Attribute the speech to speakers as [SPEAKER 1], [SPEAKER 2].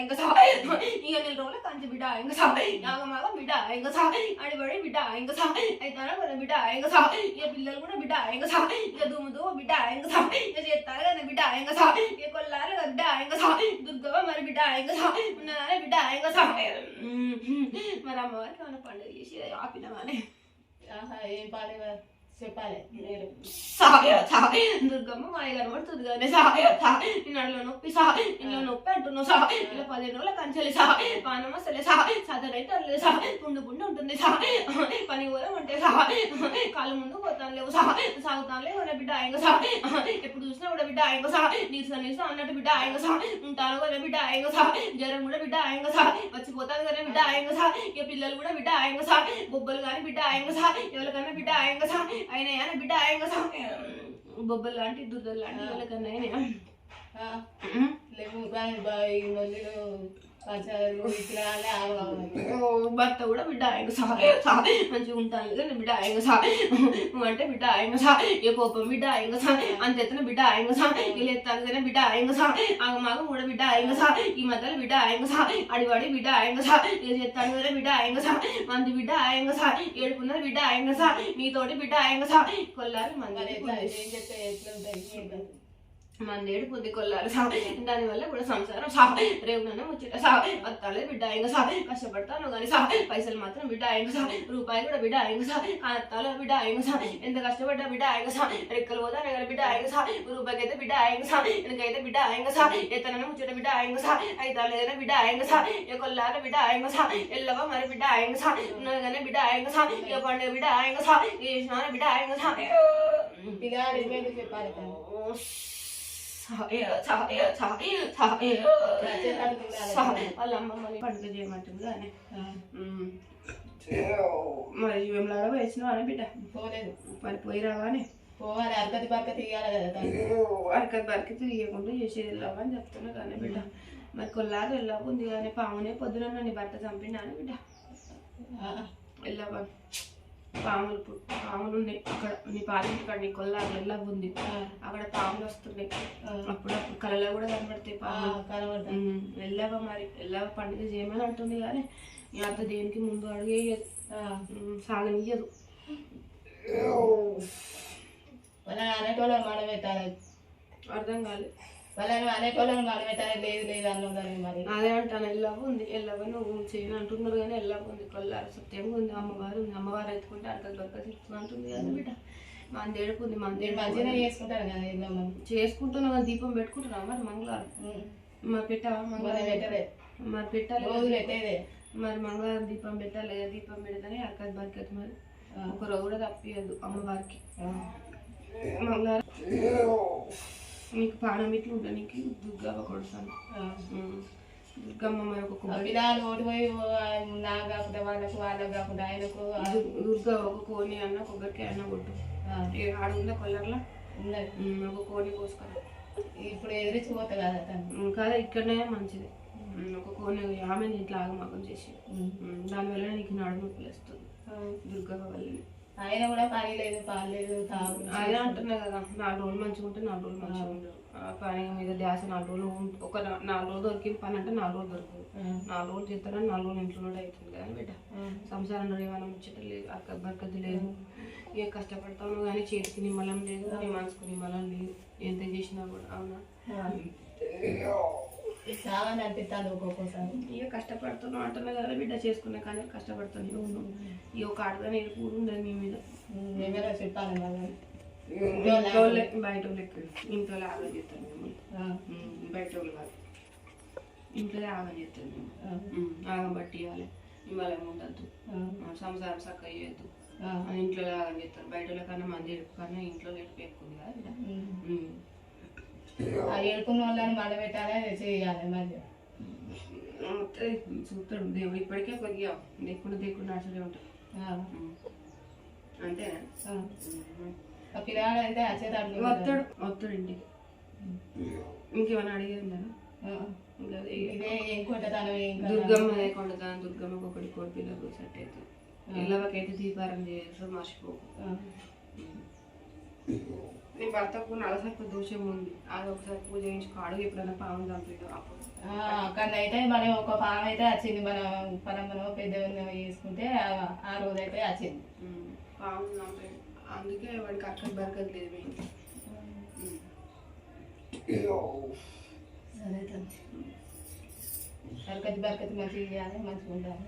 [SPEAKER 1] ఇంకా సా ఇక నెల రోజుల కంచి బిడ్డ ఇంకా సా యాగమాగ బిడ్డ ఇంకా సా అడిబడి బిడ్డ ఇంకా సా అయితాన కూడా బిడ్డ ఇంకా సా ఇక పిల్లలు కూడా బిడ్డ ఇంకా సా ఇక దుమ్ము దుమ్ము బిడ్డ ఇంకా సా ఇక చేస్తారు కదా బిడ్డ ఇంకా సా ఇక కొల్లారు కదా బిడ్డ ఇంకా సా దుర్గవ మరి బిడ్డ ఇంకా సా ఉన్నదానే బిడ్డ ఇంకా సా మరి అమ్మవారికి ఏమైనా పండుగ చేసి
[SPEAKER 2] చెప్పాలి. మీరు
[SPEAKER 1] సాయ సాయ దుర్గమ్మ మాయ కనబడుతుంది కానీ సాయ సాయ నేను అట్లా నొప్పి సా. ఇంట్లో నొప్పి అంటున్నావు సా. ఇలా పదిహేను రోజుల కంచెలి సా. పానం వస్తలే సా. సదరైతే అల్లే సా. పుండు పుండు ఉంటుంది సా. పని కూడా ఉంటే సా. కాళ్ళు ముందు పోతాను లేవు సా. సాగుతాను లేవు బిడ్డ ఆయన సా. ఎప్పుడు చూసినా కూడా బిడ్డ ఆయన సా. నీరస నీరస అన్నట్టు బిడ్డ ఆయన సా. ఉంటాను కదా బిడ్డ ఆయన సా. జ్వరం కూడా బిడ్డ ఆయన సా. వచ్చిపోతాను కదా బిడ్డ ఆయన సా. ఇక పిల్లలు కూడా బిడ్డ ఆయన సా. బొబ్బలు కానీ బిడ్డ ఆయన సా. ఎవరికన్నా బిడ్డ ఆయన సా. ఆయన బిడ్డ ఆయన బొబ్బలు లాంటి దుద్దలు లాంటి ఎవరికన్నా ఆయన
[SPEAKER 2] ఆ,
[SPEAKER 1] భర్త కూడా బిడ్డ ఆయన సా సా మంచిగా ఉంటాను కదా బిడ్డ ఆయన సా నువ్వు అంటే బిడ్డ ఆయన సా ఏ కోపం బిడ్డ ఆయన సా అంత ఎత్తున బిడ్డ ఆయన సా ఇలా ఎత్తాను కదా బిడ్డ ఆయన సా ఆగమాగం కూడా బిడ్డ ఆయన సా ఈ మధ్యలో బిడ్డ ఆయన సా అడివాడి బిడ్డ ఆయన సా ఇలా ఎత్తాను కదా బిడ్డ ఆయన సా మంది బిడ్డ ఆయన సా ఏడుకున్నది బిడ్డ ఆయన సా మీతోటి బిడ్డ ఆయన సా కొల్లారి
[SPEAKER 2] మరి
[SPEAKER 1] మంది
[SPEAKER 2] ఎట్లా ఏం చెప్తే ఎట్లా ఉంటాయి ఏం కాదు.
[SPEAKER 1] మందేడు పొద్దు కొల్లాలి సా దాని వల్ల కూడా సంసారం సా రేవునన్నా ముచ్చట సా అత్తాలే బిడ్డ ఆయన సా కష్టపడతాను కానీ సా పైసలు మాత్రం బిడ్డ ఆయన సా రూపాయి కూడా బిడ్డ ఆయన సా అత్తాల బిడ్డ ఆయన సా ఎంత కష్టపడ్డా బిడ్డ ఆయన సా రెక్కలు పోతా రెక్కల బిడ్డ ఆయన సా రూపాయికి అయితే బిడ్డ ఆయన సా ఎందుకైతే బిడ్డ ఆయన సా ఎత్తనన్న ముచ్చట బిడ్డ ఆయన సా అయితాలేదనే బిడ్డ ఆయన సా ఇక కొల్లాల బిడ్డ ఆయన సా ఎల్లవ మరి బిడ్డ ఆయన సా ఉన్నది కానీ బిడ్డ ఆయన సా ఇక పండుగ బిడ్డ ఆయన సా చేసిన బిడ్డ ఆయన సా
[SPEAKER 2] చెప్పాలి.
[SPEAKER 1] వాళ్ళ పండుగ చేయమంటుంది కానీ మరి వేమలాడ వేసినావు అని బిడ్డ?
[SPEAKER 2] పోలేదు.
[SPEAKER 1] మరి పోయి రావాని
[SPEAKER 2] పోవాలి అరకతి పక్క తీయాలి కదా తను.
[SPEAKER 1] అరకది బరికి తీయకుండా చేసేది వెళ్ళావా అని చెప్తున్నా కానీ బిడ్డ. మరి కొల్లారు వెళ్ళావు ఉంది కానీ పామునే పొద్దున నీ భర్త చంపినా అని బిడ్డ?
[SPEAKER 2] ఆ,
[SPEAKER 1] వెళ్ళావా? పాములు పాములు ఉన్నాయి. అక్కడ నీ పాలింటి కాడ నీ కొల్లారు వెళ్ళావు ఉంది. అక్కడ పాములు వస్తున్నాయి. అప్పుడప్పుడు కళలో కూడా కనబడతాయి పాములు.
[SPEAKER 2] కనబడతాను
[SPEAKER 1] ఉమ్, వెళ్ళావా మరి వెళ్ళావా పండుగ చేయమని అంటుంది కానీ మీ అత్త దేనికి ముందు అడిగేయదు. సాగనియ్యదు.
[SPEAKER 2] వాళ్ళని అనేటోళ్ళని మాట పెట్టాలి
[SPEAKER 1] అర్థం కాలేదు
[SPEAKER 2] వాళ్ళని అనేటోళ్ళని మాట పెట్టాలి లేదు లేదు అన్నదని మరి.
[SPEAKER 1] అదే అంటాను ఎల్లవ ఉంది ఎల్లవ నువ్వు చేయను అంటున్నారు కానీ ఎల్లవ ఉంది కొల్లారు సత్యంగా ఉంది అమ్మవారు ఉంది అమ్మవారు ఎత్తుకుంటే అర్థం దొరక చెప్తుంది అంటుంది కదా బిడ్డ. ఉంది మంది
[SPEAKER 2] నేను మంచిగానే చేసుకుంటాను కదా ఇల్లు మనం
[SPEAKER 1] చేసుకుంటున్నావు కానీ దీపం పెట్టుకుంటున్నా మరి మంగళవారం? మరి పెట్టావా
[SPEAKER 2] మనం
[SPEAKER 1] మంగళవారం
[SPEAKER 2] పెట్టలే.
[SPEAKER 1] మరి పెట్టాలి
[SPEAKER 2] రోజు పెట్టేదే.
[SPEAKER 1] మరి మంగళవారం దీపం పెట్టాలి కదా దీపం పెడితేనే అక్కడి బరికత మరి. ఒక రోజు కూడా తప్పియదు అమ్మవారికి. మంగళవారం. పానం ఇట్లా ఉంటా నీకు దుర్గవ్వ కొడతాను. దుర్గమ్మ
[SPEAKER 2] కాకుండా వాళ్ళకు వాళ్ళకు కాకుండా ఆయనకు
[SPEAKER 1] దుర్గ ఒక కోని అన్న కొబ్బరికాయ అన్న కొట్టు. ఆడ ఉందా కొల్లర్లా? ఒక కోని కోసుకురా
[SPEAKER 2] ఇప్పుడు ఎదిరించిపోతా కదా తను.
[SPEAKER 1] కాదా ఇక్కడనే మంచిది. ఒక కోని ఆమె ఇట్లా ఆగమాగం చేసి. దానివల్ల నీకు నడుము నొప్పులు వస్తుంది
[SPEAKER 2] ఆ,
[SPEAKER 1] దుర్గవ్వ వల్ల
[SPEAKER 2] ఆయన కూడా పని లేదు పాలు లేదు
[SPEAKER 1] అదే అంటున్నా కదా నాలుగు రోజులు మంచిగా ఉంటే నాలుగు రోజులు మంచిగా ఉండదు ఆ పని మీద ధ్యాస నాలుగు రోజులు ఒక నాలుగు రోజులు దొరికింది పని అంటే నాలుగు రోజులు దొరకదు. నాలుగు రోజులు చేస్తారని నాలుగు రోజులు ఇంట్లో కూడా అవుతుంది కదా బిడ్డ. సంసారంలో ఏమైనా ముచ్చట లేదు అక్క బరకత లేదు. ఏ కష్టపడతాను కానీ చేతికి నిమ్మలం లేదు నీ మనసుకు నిమ్మలం లేదు. ఎంత చేసినా కూడా అవునా?
[SPEAKER 2] ఆ. చావని అనిపిస్తాను ఒక్కొక్కసారి.
[SPEAKER 1] ఇక కష్టపడుతున్నావు అంటున్నా కదా బిడ్డ చేసుకునే కానీ కష్టపడుతాను ఉన్నావు ఇక ఒక ఆడదాని కూడా ఉండదు మీ మీద.
[SPEAKER 2] మేమేలా చెప్పాలి వాళ్ళని
[SPEAKER 1] బయట ఇంట్లో ఆగం
[SPEAKER 2] ఆ,
[SPEAKER 1] ఉమ్, బయట వాళ్ళు కాదు. ఇంట్లో ఆగం చేస్తాను మేము ఆగం బట్టి ఇవ్వాలి. నిమ్మలం ఉండద్దు. సంసారం చక్కగా చేయొద్దు. ఇంట్లో ఆగం చేస్తారు బయట వాళ్ళ కన్నా మంది కన్నా ఇంట్లో ఎక్కువ ఉంది కదా.
[SPEAKER 2] ఆ ఏడుకున్న వాళ్ళని మడ పెట్టాలి చేయాలి మరి.
[SPEAKER 1] చూస్తాడు. దేవుడు ఇప్పటికే కొద్దిగా దేవుడు నడుచుడే ఉంటాడు
[SPEAKER 2] ఆ,
[SPEAKER 1] అంతేనా
[SPEAKER 2] పిల్లగాడు అయితే వచ్చేటప్పుడు
[SPEAKER 1] వస్తాడు వస్తాడు ఇంటికి. ఇంకేమైనా అడిగేది
[SPEAKER 2] కదా.
[SPEAKER 1] దుర్గమ్మ లేకుండా దాని దుర్గమ్మకి ఒకటి కోడి పిల్లకు సెట్ అవుతుంది ఎల్లవకైతే దీపారం చేస్తారు మర్చిపోకు. నీ భర్తకు నలసర్ప దోషం ఉంది. అది ఒకసారి పూజ చేయించుకో. అడుగు ఎప్పుడైనా పాము చంపిడు అప్పుడు.
[SPEAKER 2] కానీ అయితే మనం ఒక పాము అయితే వచ్చింది మనం మనం పెద్ద వేసుకుంటే ఆ- రోజు అయితే వచ్చింది
[SPEAKER 1] పాము చంపాడు అందుకే వాడికి అక్కడ బరకదు లేదు
[SPEAKER 2] సరే తల్లి బరకతి బరకతి మంచిగా చేయాలి మంచిగా ఉండాలి.